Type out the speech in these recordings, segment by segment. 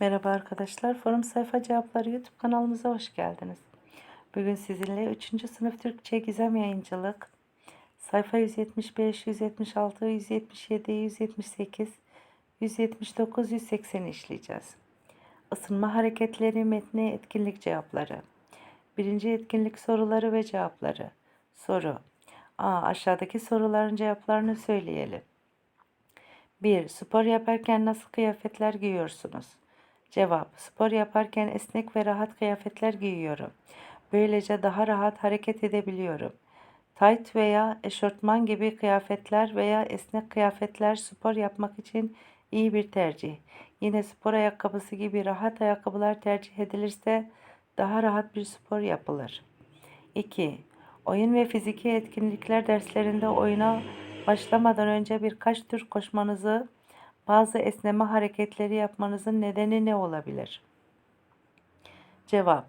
Merhaba arkadaşlar, Forum Sayfa Cevapları YouTube kanalımıza hoş geldiniz. Bugün sizinle 3. sınıf Türkçe Gizem Yayıncılık sayfa 175, 176, 177, 178, 179, 180 işleyeceğiz. Isınma hareketleri, metni, etkinlik cevapları. Birinci etkinlik soruları ve cevapları. Soru. A. Aşağıdaki soruların cevaplarını söyleyelim. 1. Spor yaparken nasıl kıyafetler giyiyorsunuz? Cevap. Spor yaparken esnek ve rahat kıyafetler giyiyorum. Böylece daha rahat hareket edebiliyorum. Tayt veya eşortman gibi kıyafetler veya esnek kıyafetler spor yapmak için iyi bir tercih. Yine spor ayakkabısı gibi rahat ayakkabılar tercih edilirse daha rahat bir spor yapılır. 2. Oyun ve fiziki etkinlikler derslerinde oyuna başlamadan önce birkaç tur koşmanızı, bazı esneme hareketleri yapmanızın nedeni ne olabilir? Cevap.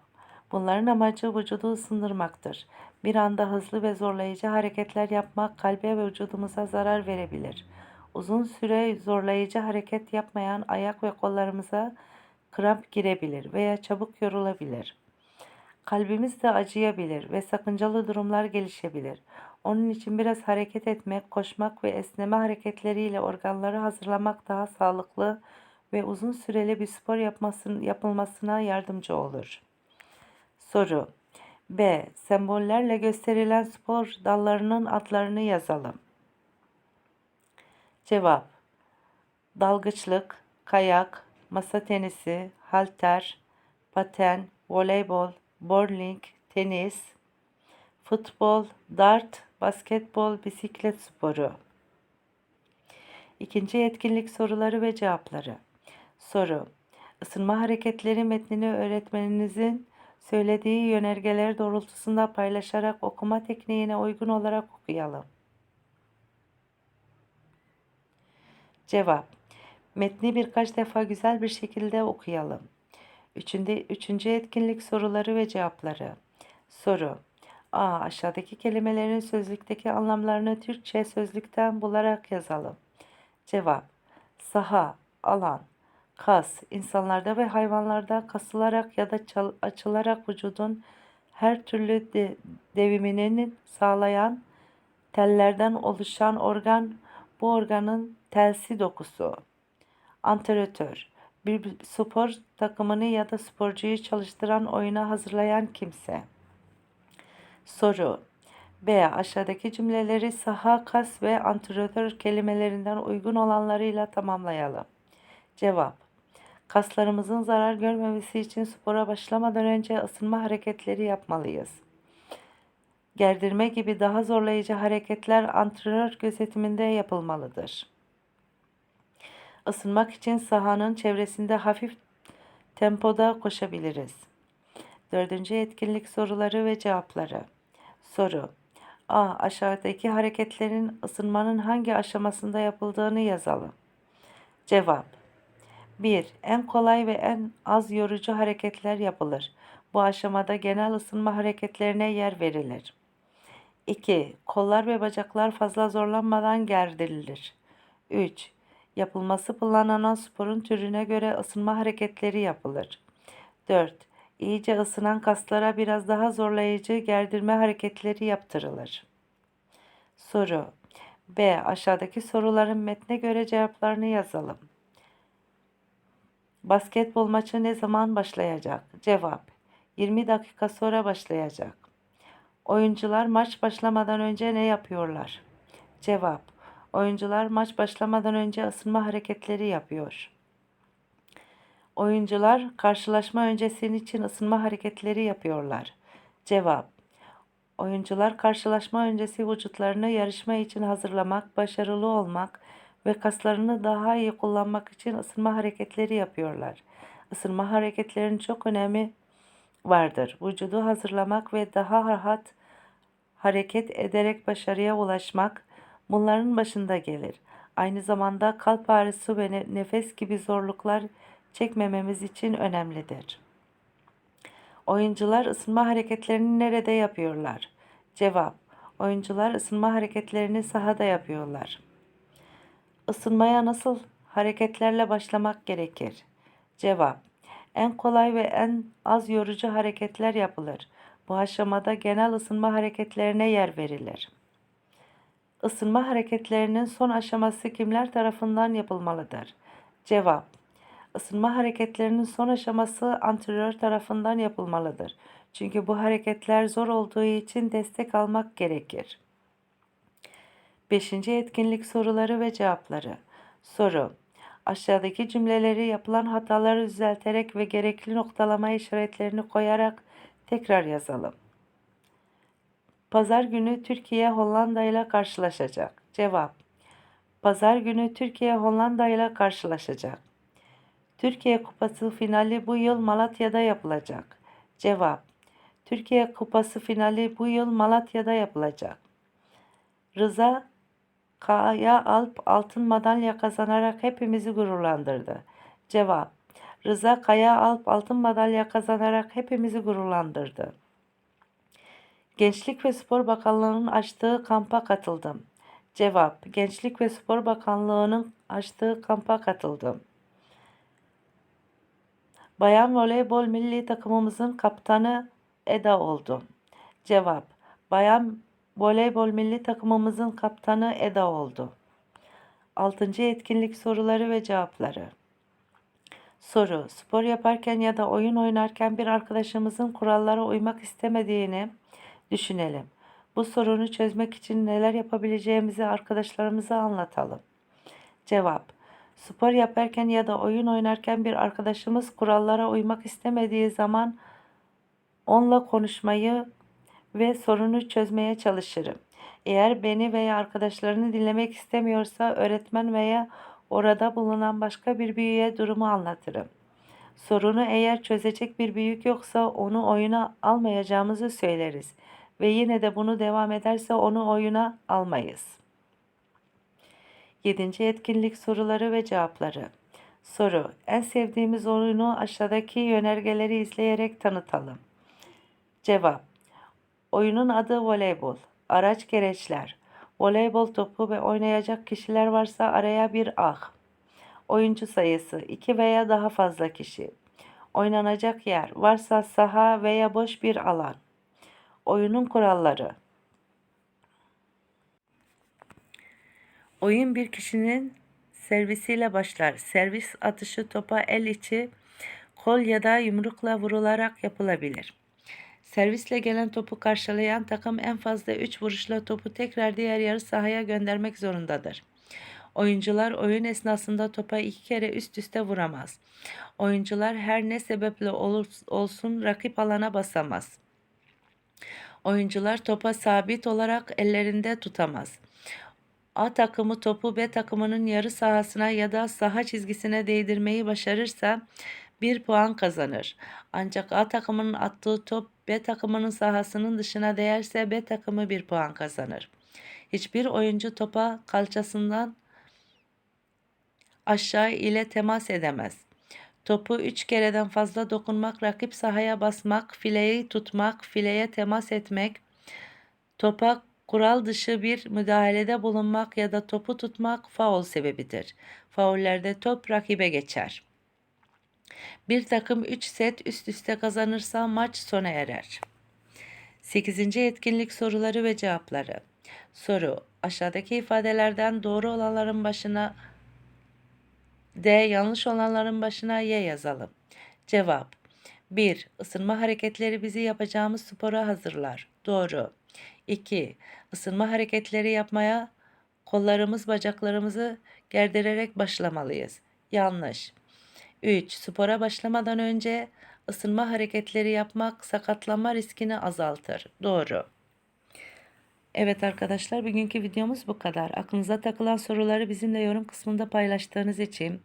Bunların amacı vücudu ısındırmaktır. Bir anda hızlı ve zorlayıcı hareketler yapmak kalbe ve vücudumuza zarar verebilir. Uzun süre zorlayıcı hareket yapmayan ayak ve kollarımıza kramp girebilir veya çabuk yorulabilir. Kalbimiz de acıyabilir ve sakıncalı durumlar gelişebilir. Onun için biraz hareket etmek, koşmak ve esneme hareketleriyle organları hazırlamak daha sağlıklı ve uzun süreli bir spor yapmasın, yapılmasına yardımcı olur. Soru B. Sembollerle gösterilen spor dallarının adlarını yazalım. Cevap Dalgıçlık, kayak, masa tenisi, halter, paten, voleybol, bowling, tenis, futbol, dart, basketbol, bisiklet sporu. İkinci etkinlik soruları ve cevapları. Soru. Isınma hareketleri metnini öğretmeninizin söylediği yönergeler doğrultusunda paylaşarak okuma tekniğine uygun olarak okuyalım. Cevap. Metni birkaç defa güzel bir şekilde okuyalım. Üçüncü, üçüncü etkinlik soruları ve cevapları. Soru. A. Aşağıdaki kelimelerin sözlükteki anlamlarını Türkçe sözlükten bularak yazalım. Cevap. Saha, alan, kas, insanlarda ve hayvanlarda kasılarak ya da çal- açılarak vücudun her türlü de- devimini sağlayan tellerden oluşan organ, bu organın telsi dokusu. Antrenör, bir spor takımını ya da sporcuyu çalıştıran oyuna hazırlayan kimse. Soru B. Aşağıdaki cümleleri saha, kas ve antrenör kelimelerinden uygun olanlarıyla tamamlayalım. Cevap Kaslarımızın zarar görmemesi için spora başlamadan önce ısınma hareketleri yapmalıyız. Gerdirme gibi daha zorlayıcı hareketler antrenör gözetiminde yapılmalıdır. Isınmak için sahanın çevresinde hafif tempoda koşabiliriz. Dördüncü etkinlik soruları ve cevapları. Soru. A. Aşağıdaki hareketlerin ısınmanın hangi aşamasında yapıldığını yazalım. Cevap. 1. En kolay ve en az yorucu hareketler yapılır. Bu aşamada genel ısınma hareketlerine yer verilir. 2. Kollar ve bacaklar fazla zorlanmadan gerdirilir. 3. Yapılması planlanan sporun türüne göre ısınma hareketleri yapılır. 4. İyice ısınan kaslara biraz daha zorlayıcı gerdirme hareketleri yaptırılır. Soru B. Aşağıdaki soruların metne göre cevaplarını yazalım. Basketbol maçı ne zaman başlayacak? Cevap 20 dakika sonra başlayacak. Oyuncular maç başlamadan önce ne yapıyorlar? Cevap Oyuncular maç başlamadan önce ısınma hareketleri yapıyor. Oyuncular karşılaşma öncesi için ısınma hareketleri yapıyorlar. Cevap Oyuncular karşılaşma öncesi vücutlarını yarışma için hazırlamak, başarılı olmak ve kaslarını daha iyi kullanmak için ısınma hareketleri yapıyorlar. Isınma hareketlerinin çok önemi vardır. Vücudu hazırlamak ve daha rahat hareket ederek başarıya ulaşmak bunların başında gelir. Aynı zamanda kalp ağrısı ve ne- nefes gibi zorluklar çekmememiz için önemlidir. Oyuncular ısınma hareketlerini nerede yapıyorlar? Cevap: Oyuncular ısınma hareketlerini sahada yapıyorlar. Isınmaya nasıl hareketlerle başlamak gerekir? Cevap En kolay ve en az yorucu hareketler yapılır. Bu aşamada genel ısınma hareketlerine yer verilir. Isınma hareketlerinin son aşaması kimler tarafından yapılmalıdır? Cevap Isınma hareketlerinin son aşaması antrenör tarafından yapılmalıdır. Çünkü bu hareketler zor olduğu için destek almak gerekir. Beşinci etkinlik soruları ve cevapları. Soru. Aşağıdaki cümleleri yapılan hataları düzelterek ve gerekli noktalama işaretlerini koyarak tekrar yazalım. Pazar günü Türkiye Hollanda ile karşılaşacak. Cevap. Pazar günü Türkiye Hollanda ile karşılaşacak. Türkiye Kupası finali bu yıl Malatya'da yapılacak. Cevap. Türkiye Kupası finali bu yıl Malatya'da yapılacak. Rıza Kaya Alp altın madalya kazanarak hepimizi gururlandırdı. Cevap. Rıza Kaya Alp altın madalya kazanarak hepimizi gururlandırdı. Gençlik ve Spor Bakanlığı'nın açtığı kampa katıldım. Cevap. Gençlik ve Spor Bakanlığı'nın açtığı kampa katıldım. Bayan voleybol milli takımımızın kaptanı Eda oldu. Cevap. Bayan voleybol milli takımımızın kaptanı Eda oldu. 6. etkinlik soruları ve cevapları. Soru. Spor yaparken ya da oyun oynarken bir arkadaşımızın kurallara uymak istemediğini düşünelim. Bu sorunu çözmek için neler yapabileceğimizi arkadaşlarımıza anlatalım. Cevap. Spor yaparken ya da oyun oynarken bir arkadaşımız kurallara uymak istemediği zaman onunla konuşmayı ve sorunu çözmeye çalışırım. Eğer beni veya arkadaşlarını dinlemek istemiyorsa öğretmen veya orada bulunan başka bir büyüğe durumu anlatırım. Sorunu eğer çözecek bir büyük yoksa onu oyuna almayacağımızı söyleriz ve yine de bunu devam ederse onu oyuna almayız. 7. etkinlik soruları ve cevapları. Soru: En sevdiğimiz oyunu aşağıdaki yönergeleri izleyerek tanıtalım. Cevap: Oyunun adı voleybol. Araç gereçler. Voleybol topu ve oynayacak kişiler varsa araya bir ah. Oyuncu sayısı 2 veya daha fazla kişi. Oynanacak yer varsa saha veya boş bir alan. Oyunun kuralları. Oyun bir kişinin servisiyle başlar. Servis atışı topa el içi, kol ya da yumrukla vurularak yapılabilir. Servisle gelen topu karşılayan takım en fazla 3 vuruşla topu tekrar diğer yarı sahaya göndermek zorundadır. Oyuncular oyun esnasında topa iki kere üst üste vuramaz. Oyuncular her ne sebeple olsun rakip alana basamaz. Oyuncular topa sabit olarak ellerinde tutamaz. A takımı topu B takımının yarı sahasına ya da saha çizgisine değdirmeyi başarırsa 1 puan kazanır. Ancak A takımının attığı top B takımının sahasının dışına değerse B takımı 1 puan kazanır. Hiçbir oyuncu topa kalçasından aşağı ile temas edemez. Topu 3 kereden fazla dokunmak, rakip sahaya basmak, fileyi tutmak, fileye temas etmek, topa kural dışı bir müdahalede bulunmak ya da topu tutmak faul sebebidir. Faullerde top rakibe geçer. Bir takım 3 set üst üste kazanırsa maç sona erer. 8. etkinlik soruları ve cevapları. Soru: Aşağıdaki ifadelerden doğru olanların başına D, yanlış olanların başına Y yazalım. Cevap: 1. Isınma hareketleri bizi yapacağımız spora hazırlar. Doğru. 2. Isınma hareketleri yapmaya kollarımız bacaklarımızı gerdirerek başlamalıyız. Yanlış. 3. Spora başlamadan önce ısınma hareketleri yapmak sakatlanma riskini azaltır. Doğru. Evet arkadaşlar bugünkü videomuz bu kadar. Aklınıza takılan soruları bizimle yorum kısmında paylaştığınız için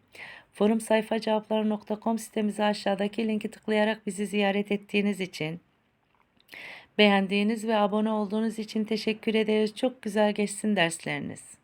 forum sayfa cevapları.com sitemize aşağıdaki linki tıklayarak bizi ziyaret ettiğiniz için beğendiğiniz ve abone olduğunuz için teşekkür ederiz. Çok güzel geçsin dersleriniz.